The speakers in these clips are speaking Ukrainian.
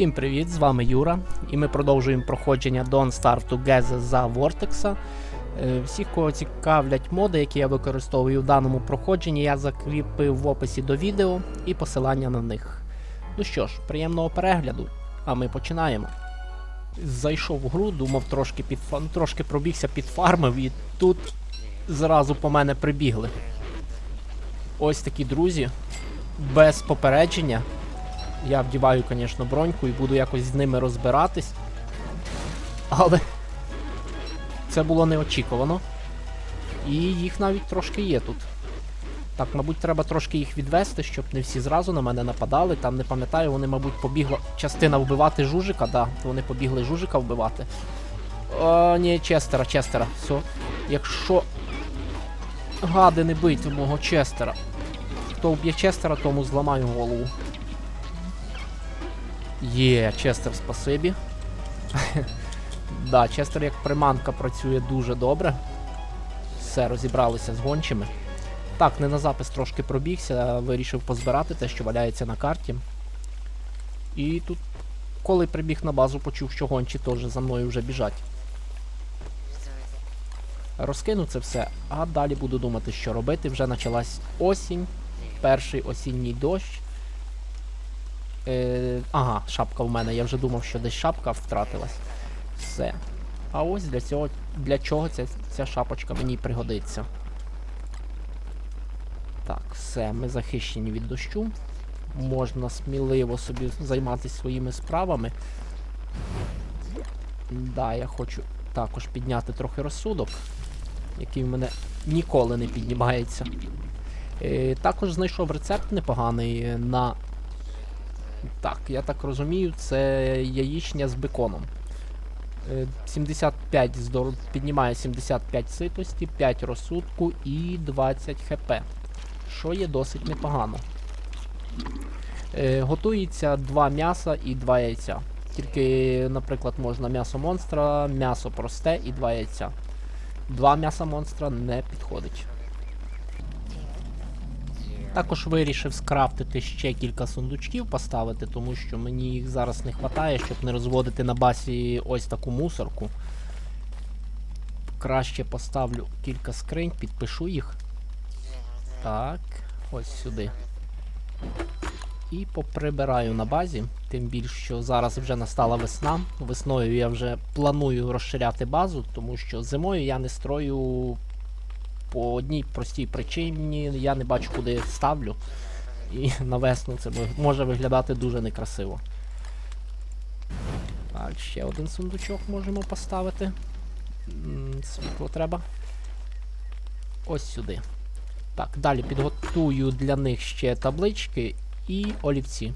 Всім привіт! З вами Юра, і ми продовжуємо проходження Don't Start Together за Vortex. Е, Всіх, кого цікавлять моди, які я використовую в даному проходженні, я закріпив в описі до відео і посилання на них. Ну що ж, приємного перегляду, а ми починаємо. Зайшов в гру, думав трошки під трошки пробігся під фармив, і тут зразу по мене прибігли. Ось такі друзі, без попередження. Я вдіваю, звісно, броньку і буду якось з ними розбиратись. Але це було неочікувано. І їх навіть трошки є тут. Так, мабуть, треба трошки їх відвести, щоб не всі зразу на мене нападали. Там не пам'ятаю, вони, мабуть, побігла частина вбивати жужика, да, вони побігли жужика вбивати. О, ні, Честера, Честера. Все. Якщо гади не бить мого Честера. Хто вб'є Честера, тому зламаю голову. Є, Честер, спасибі. да, Честер як приманка працює дуже добре. Все, розібралися з гончими. Так, не на запис трошки пробігся, вирішив позбирати те, що валяється на карті. І тут, коли прибіг на базу, почув, що гончі теж за мною вже біжать. Розкину це все, а далі буду думати, що робити. Вже почалась осінь, перший осінній дощ. Е, ага, шапка в мене. Я вже думав, що десь шапка втратилась. Все. А ось для цього для чого ця, ця шапочка мені пригодиться. Так, все, ми захищені від дощу. Можна сміливо собі займатися своїми справами. Да, я хочу також підняти трохи розсудок, який в мене ніколи не піднімається. Е, також знайшов рецепт непоганий на так, я так розумію, це яєчня з беконом. Е, 75 здор... піднімає 75 ситості, 5 розсудку і 20 хп. Що є досить непогано. Е, готується 2 м'яса і 2 яйця. Тільки, наприклад, можна м'ясо монстра, м'ясо просте і 2 яйця. Два м'яса монстра не підходить. Також вирішив скрафтити ще кілька сундучків поставити, тому що мені їх зараз не вистачає, щоб не розводити на басі ось таку мусорку. Краще поставлю кілька скринь, підпишу їх. Так, ось сюди. І поприбираю на базі, тим більше, що зараз вже настала весна. Весною я вже планую розширяти базу, тому що зимою я не строю по одній простій причині я не бачу, куди ставлю. І на весну це може виглядати дуже некрасиво. Так, ще один сундучок можемо поставити. Світло треба. Ось сюди. Так, далі підготую для них ще таблички і олівці.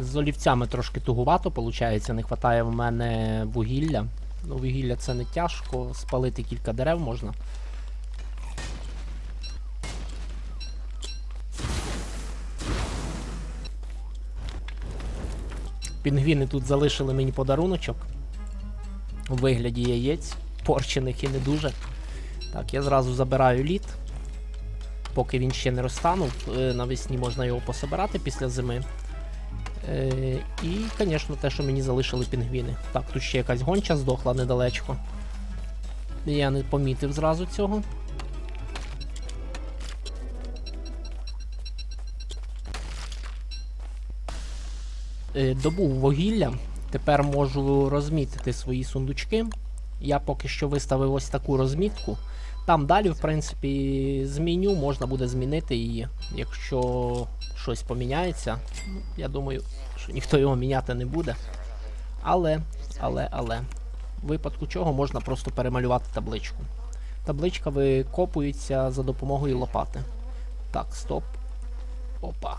З олівцями трошки тугувато, виходить, не вистачає в мене вугілля. Ну, вугілля це не тяжко, спалити кілька дерев можна. Пінгвіни тут залишили мені подаруночок у вигляді яєць, порчених і не дуже. Так, я зразу забираю лід. Поки він ще не розтанув, е, навесні можна його пособирати після зими. Е, і, звісно, те, що мені залишили пінгвіни. Так, тут ще якась гонча здохла недалечко. Я не помітив зразу цього. Е, добув вугілля. Тепер можу розмітити свої сундучки. Я поки що виставив ось таку розмітку. Там далі, в принципі, з меню можна буде змінити її, якщо щось поміняється. Ну, я думаю, що ніхто його міняти не буде. Але, але, але, в випадку чого можна просто перемалювати табличку. Табличка викопується за допомогою лопати. Так, стоп. Опа.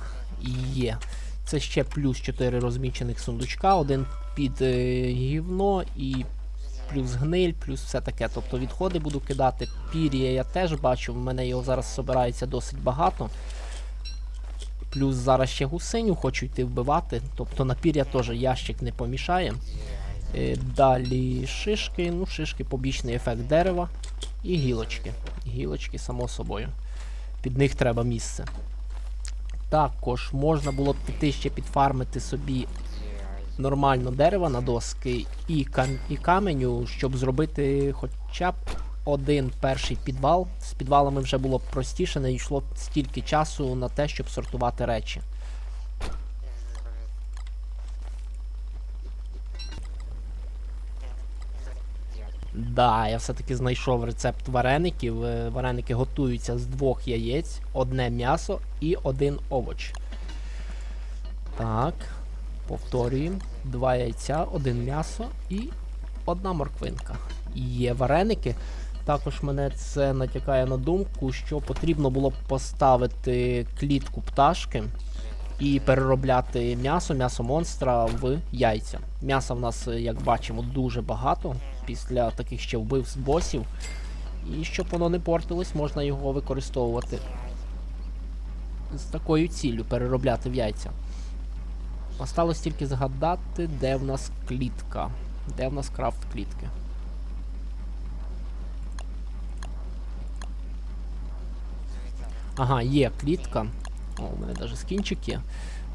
Є. Це ще плюс 4 розмічених сундучка, один під е, гівно і плюс гниль, плюс все таке. Тобто відходи буду кидати. Пір'я я теж бачу, в мене його зараз собирається досить багато. Плюс зараз ще гусиню хочу йти вбивати. Тобто на пір'я теж ящик не помішає. Е, Далі шишки, ну шишки побічний ефект дерева. І гілочки. Гілочки, само собою. Під них треба місце. Також можна було б піти ще підфармити собі нормально дерева на доски і, кам- і каменю, щоб зробити хоча б один перший підвал. З підвалами вже було б простіше, не йшло б стільки часу на те, щоб сортувати речі. Да, я все-таки знайшов рецепт вареників. Е, Вареники готуються з двох яєць, одне м'ясо і один овоч. Так, повторюємо. Два яйця, один м'ясо і одна морквинка. Є вареники. Також мене це натякає на думку, що потрібно було б поставити клітку пташки і переробляти м'ясо, м'ясо монстра в яйця. М'яса в нас, як бачимо, дуже багато після таких ще вбивств босів. І щоб воно не портилось, можна його використовувати з такою ціллю переробляти в яйця. Осталось тільки згадати, де в нас клітка. Де в нас крафт клітки. Ага, є клітка. О, у мене навіть скінчик.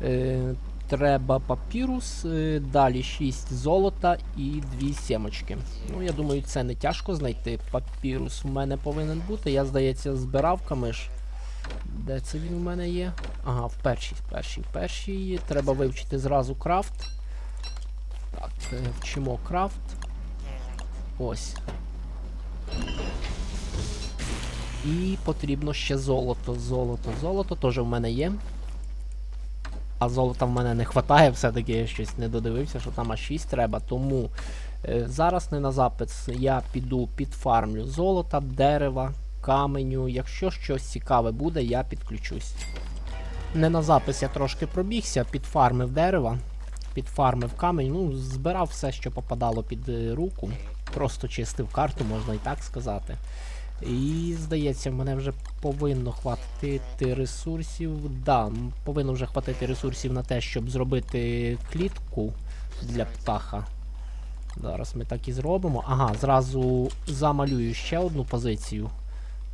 Е, треба папірус, е, далі 6 золота і 2 сімочки. Ну, я думаю, це не тяжко знайти. Папірус у мене повинен бути. Я, здається, збирав камиш. Де це він у мене є? Ага, в першій, в першій, в першій. Треба вивчити зразу крафт. Так, е, вчимо крафт. Ось. І потрібно ще золото. Золото, золото теж в мене є. А золота в мене не вистачає, все-таки я щось не додивився, що там аж 6 треба. Тому е, зараз не на запис я піду підфармлю золота, дерева, каменю. Якщо щось цікаве буде, я підключусь. Не на запис я трошки пробігся, підфармив дерева, підфармив камінь, ну, збирав все, що попадало під е, руку. Просто чистив карту, можна і так сказати. І здається, мене вже повинно хватити ресурсів. Да, повинно вже хватити ресурсів на те, щоб зробити клітку для птаха. Зараз ми так і зробимо. Ага, зразу замалюю ще одну позицію.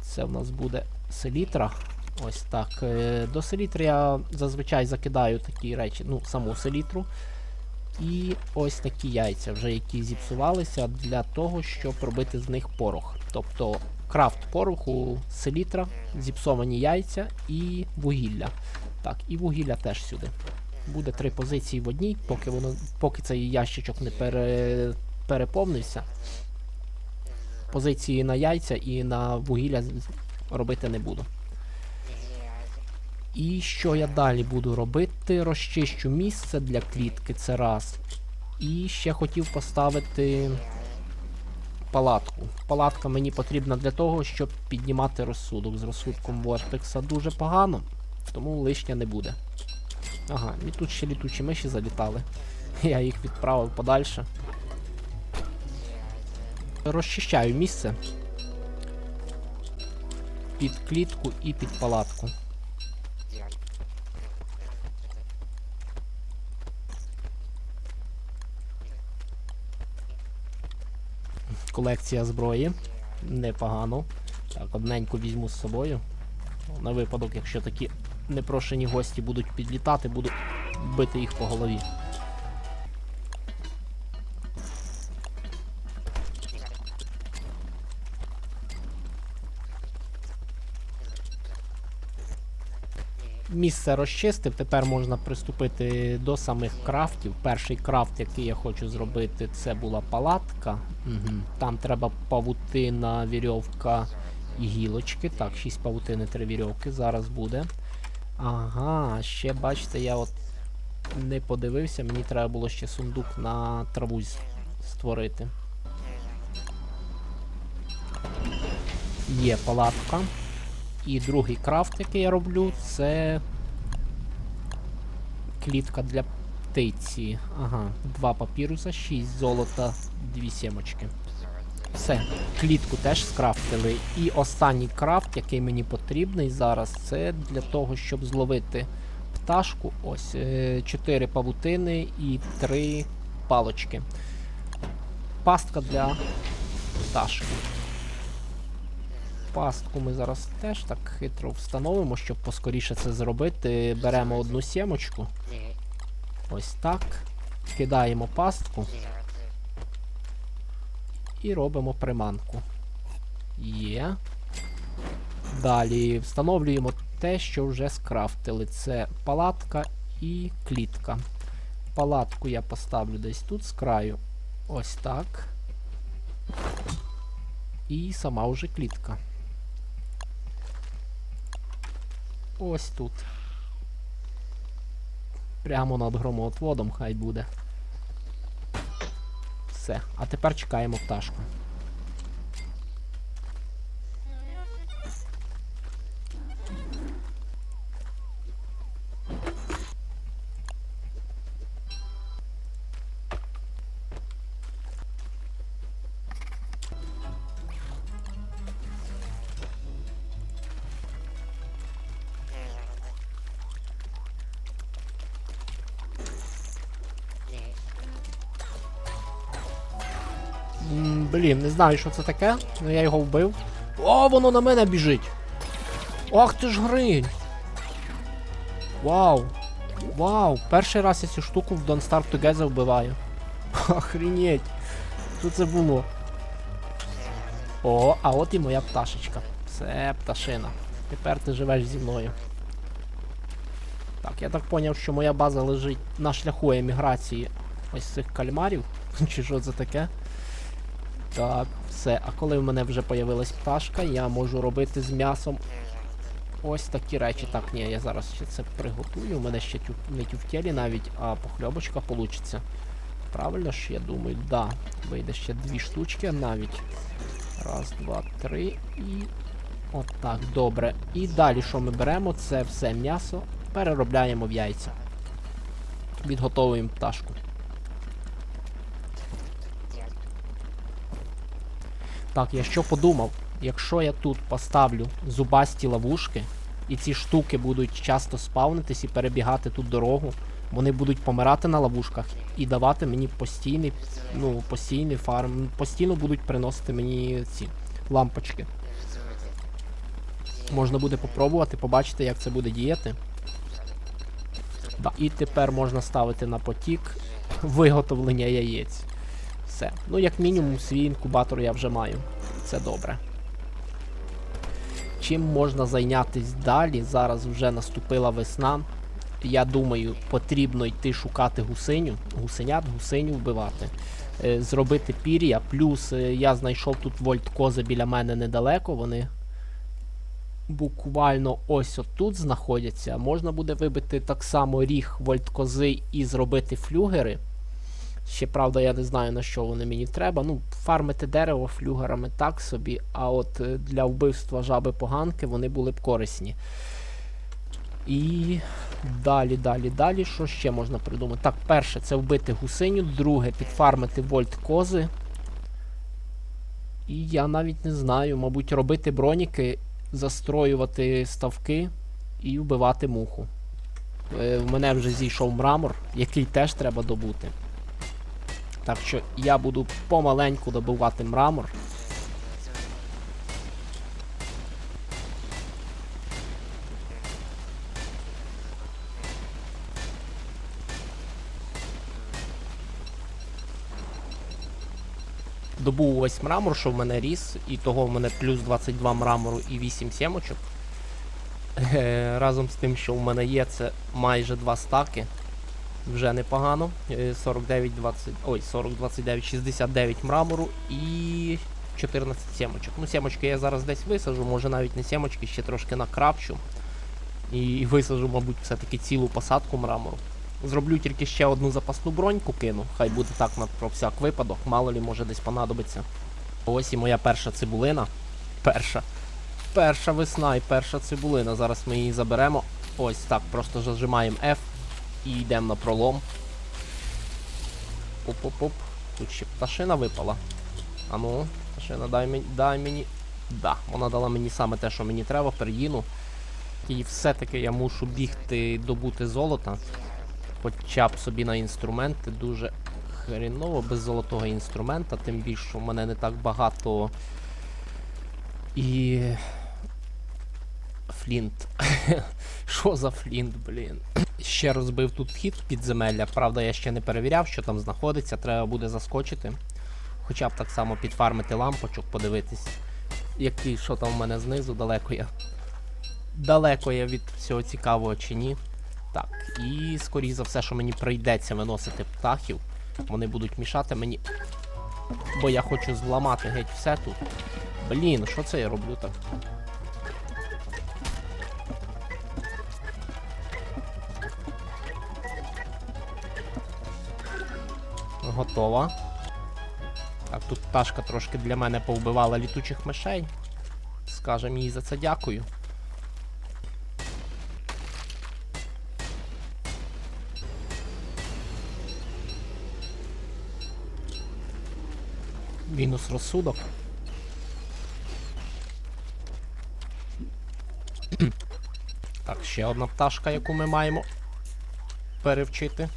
Це в нас буде селітра. Ось так. Е, До селітри я зазвичай закидаю такі речі, ну, саму селітру. І ось такі яйця, вже які зіпсувалися для того, щоб робити з них порох. Тобто крафт пороху, селітра, зіпсовані яйця і вугілля. Так, і вугілля теж сюди. Буде три позиції в одній, поки воно, поки цей ящичок не пере, переповнився. Позиції на яйця і на вугілля робити не буду. І що я далі буду робити? Розчищу місце для клітки, це раз. І ще хотів поставити палатку. Палатка мені потрібна для того, щоб піднімати розсудок. З розсудком Вортекса дуже погано, тому лишня не буде. Ага, і тут ще літучі миші залітали. Я їх відправив подальше. Розчищаю місце під клітку і під палатку. Колекція зброї. Непогано. Так, одненьку візьму з собою. На випадок, якщо такі непрошені гості будуть підлітати, буду бити їх по голові. Місце розчистив, тепер можна приступити до самих крафтів. Перший крафт, який я хочу зробити, це була палатка. Угу. Там треба павутина, вірьовка і гілочки. Так, 6 павутини, 3 вірьовки зараз буде. Ага, ще бачите, я от не подивився, мені треба було ще сундук на траву створити. Є палатка. І другий крафт, який я роблю, це клітка для птиці. Ага, два папіруса, 6 золота, 2 сімочки. Все, клітку теж скрафтили. І останній крафт, який мені потрібний зараз, це для того, щоб зловити пташку. Ось 4 павутини і 3 палочки. Пастка для пташки. Пастку ми зараз теж так хитро встановимо, щоб поскоріше це зробити. Беремо одну сімочку. Ось так. Кидаємо пастку. І робимо приманку. Є. Далі встановлюємо те, що вже скрафтили. Це палатка і клітка. Палатку я поставлю десь тут з краю. Ось так. І сама вже клітка. Ось тут. Прямо над громоотводом хай буде. Все. А тепер чекаємо пташку. Блін, не знаю, що це таке, але я його вбив. О, воно на мене біжить. Ах ти ж гринь. Вау. Вау. Перший раз я цю штуку в Don't Starve Together вбиваю. Охренеть. Що це було? О, а от і моя пташечка. Все, пташина. Тепер ти живеш зі мною. Так, я так поняв, що моя база лежить на шляху еміграції ось цих кальмарів. Чи що це таке? Так, все. А коли в мене вже появилась пташка, я можу робити з м'ясом ось такі речі. Так, ні, я зараз ще це приготую. У мене ще тю, не тюфтєлі навіть, а похльобочка получиться. Правильно ж, я думаю, да. Вийде ще дві штучки навіть. Раз, два, три і. Отак, добре. І далі, що ми беремо, це все м'ясо переробляємо в яйця. Відготовуємо пташку. Так, я що подумав, якщо я тут поставлю зубасті ловушки, і ці штуки будуть часто спавнитись і перебігати тут дорогу, вони будуть помирати на ловушках і давати мені постійний, ну, постійний фарм, постійно будуть приносити мені ці лампочки. Можна буде попробувати, побачити, як це буде діяти. Да. І тепер можна ставити на потік виготовлення яєць. Все. Ну, як мінімум, свій інкубатор я вже маю. Це добре. Чим можна зайнятися далі? Зараз вже наступила весна. Я думаю, потрібно йти шукати гусиню, гусенят, гусиню вбивати, е, зробити пір'я. Плюс е, я знайшов тут вольткози біля мене недалеко. Вони буквально ось отут знаходяться. Можна буде вибити так само ріг вольткози і зробити флюгери. Ще правда, я не знаю на що вони мені треба. Ну, фармити дерево флюгерами так собі, а от е, для вбивства жаби поганки вони були б корисні. І далі, далі, далі. Що ще можна придумати? Так, перше це вбити гусиню, друге підфармити вольт кози. І я навіть не знаю, мабуть, робити броніки, застроювати ставки і вбивати муху. Е, в мене вже зійшов мрамор, який теж треба добути. Так що я буду помаленьку добувати мрамор. Добув ось мрамор, що в мене ріс, і того в мене плюс 22 мрамору і 8 сімочок. Е, Разом з тим, що в мене є, це майже 2 стаки. Вже непогано. Е, 49, 20, ой, 40, 29, 69 мрамору і 14 сімочок. Ну, сімочки я зараз десь висажу, може навіть не сімочки, ще трошки накрафчу. І висажу, мабуть, все-таки цілу посадку мрамору. Зроблю тільки ще одну запасну броньку кину. Хай буде так на про всяк випадок, мало лі може десь понадобиться. Ось і моя перша цибулина. Перша. Перша весна і перша цибулина. Зараз ми її заберемо. Ось так, просто зажимаємо F і йдемо на пролом. Оп-оп-оп. Тут ще пташина випала. А ну, пташина, дай мені. Дай мені. Да, вона дала мені саме те, що мені треба, пер'їну. І все-таки я мушу бігти добути золота. Хоча б собі на інструменти дуже хріново без золотого інструмента, тим більше в мене не так багато І. Флінт. Що за флінт, блін? Ще розбив тут вхід підземелля. Правда, я ще не перевіряв, що там знаходиться. Треба буде заскочити. Хоча б так само підфармити лампочок, подивитись, який, що там в мене знизу, далеко я. Далеко я від всього цікавого чи ні. Так, і скоріше за все, що мені прийдеться виносити птахів. Вони будуть мішати мені. Бо я хочу зламати геть все тут. Блін, що це я роблю так? Готова. Так, тут пташка трошки для мене повбивала літучих мишей. Скажем їй за це дякую. Мінус розсудок. Так, ще одна пташка, яку ми маємо перевчити.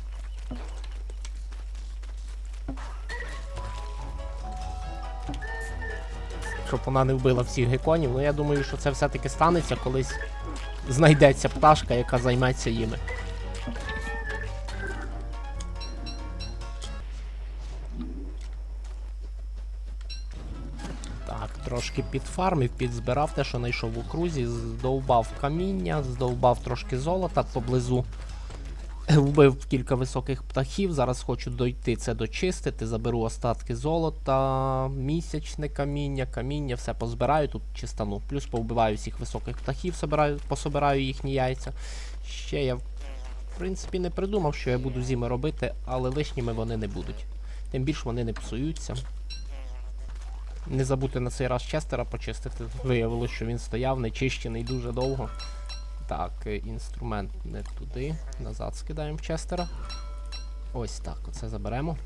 Щоб вона не вбила всіх геконів. Ну я думаю, що це все-таки станеться, колись знайдеться пташка, яка займеться їми. Так, трошки підфармив, підзбирав те, що знайшов у крузі, здовбав каміння, здовбав трошки золота поблизу. Вбив кілька високих птахів. Зараз хочу дойти це дочистити. Заберу остатки золота, місячне каміння, каміння, все позбираю тут чистану. Плюс повбиваю всіх високих птахів, собираю, пособираю їхні яйця. Ще я, в принципі, не придумав, що я буду зими робити, але лишніми вони не будуть. Тим більше вони не псуються. Не забути на цей раз Честера почистити. Виявилося, що він стояв нечищений дуже довго. Так, е, інструмент не туди. Назад скидаємо Честера. Ось так, оце заберемо.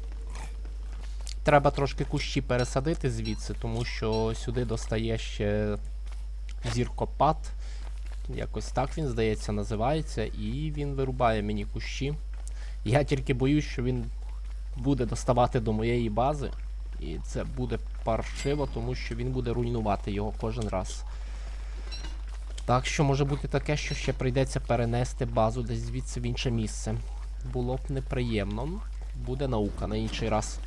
Треба трошки кущі пересадити звідси, тому що сюди достає ще зіркопад. Якось так він, здається, називається. І він вирубає мені кущі. Я тільки боюсь, що він буде доставати до моєї бази. І це буде паршиво, тому що він буде руйнувати його кожен раз. Так що може бути таке, що ще прийдеться перенести базу десь звідси в інше місце. Було б неприємно. Буде наука на інший раз.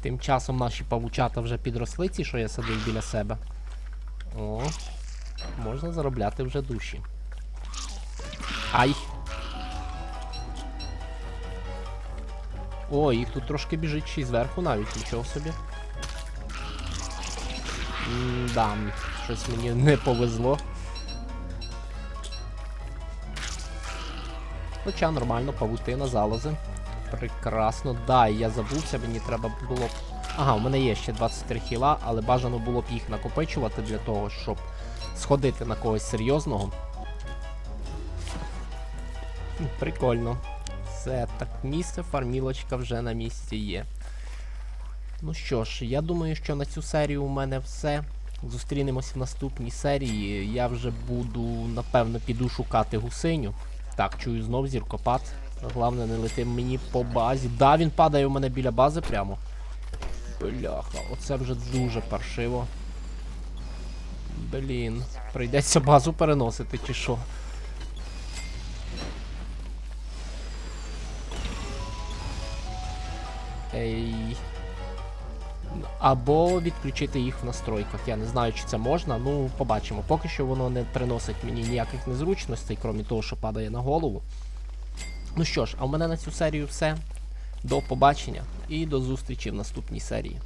Тим часом наші павучата вже підросли, ці, що я садив біля себе. О, можна заробляти вже душі. Ай! О, їх тут трошки біжить ще й зверху навіть, нічого собі. Да, щось мені не повезло. Хоча нормально, павутина, залози. Прекрасно. Да, я забувся, мені треба було б. Ага, у мене є ще 23 хіла, але бажано було б їх накопичувати для того, щоб сходити на когось серйозного. Прикольно. Все, так місце, фармілочка вже на місці є. Ну що ж, я думаю, що на цю серію у мене все. Зустрінемося в наступній серії. Я вже буду, напевно, піду шукати гусиню. Так, чую знов зіркопад. Головне, не лети мені по базі. Да, він падає у мене біля бази прямо. Бляха, оце вже дуже паршиво. Блін, прийдеться базу переносити чи що. Або відключити їх в настройках. Я не знаю, чи це можна. Ну, побачимо. Поки що воно не приносить мені ніяких незручностей, крім того, що падає на голову. Ну що ж, а в мене на цю серію все. До побачення і до зустрічі в наступній серії.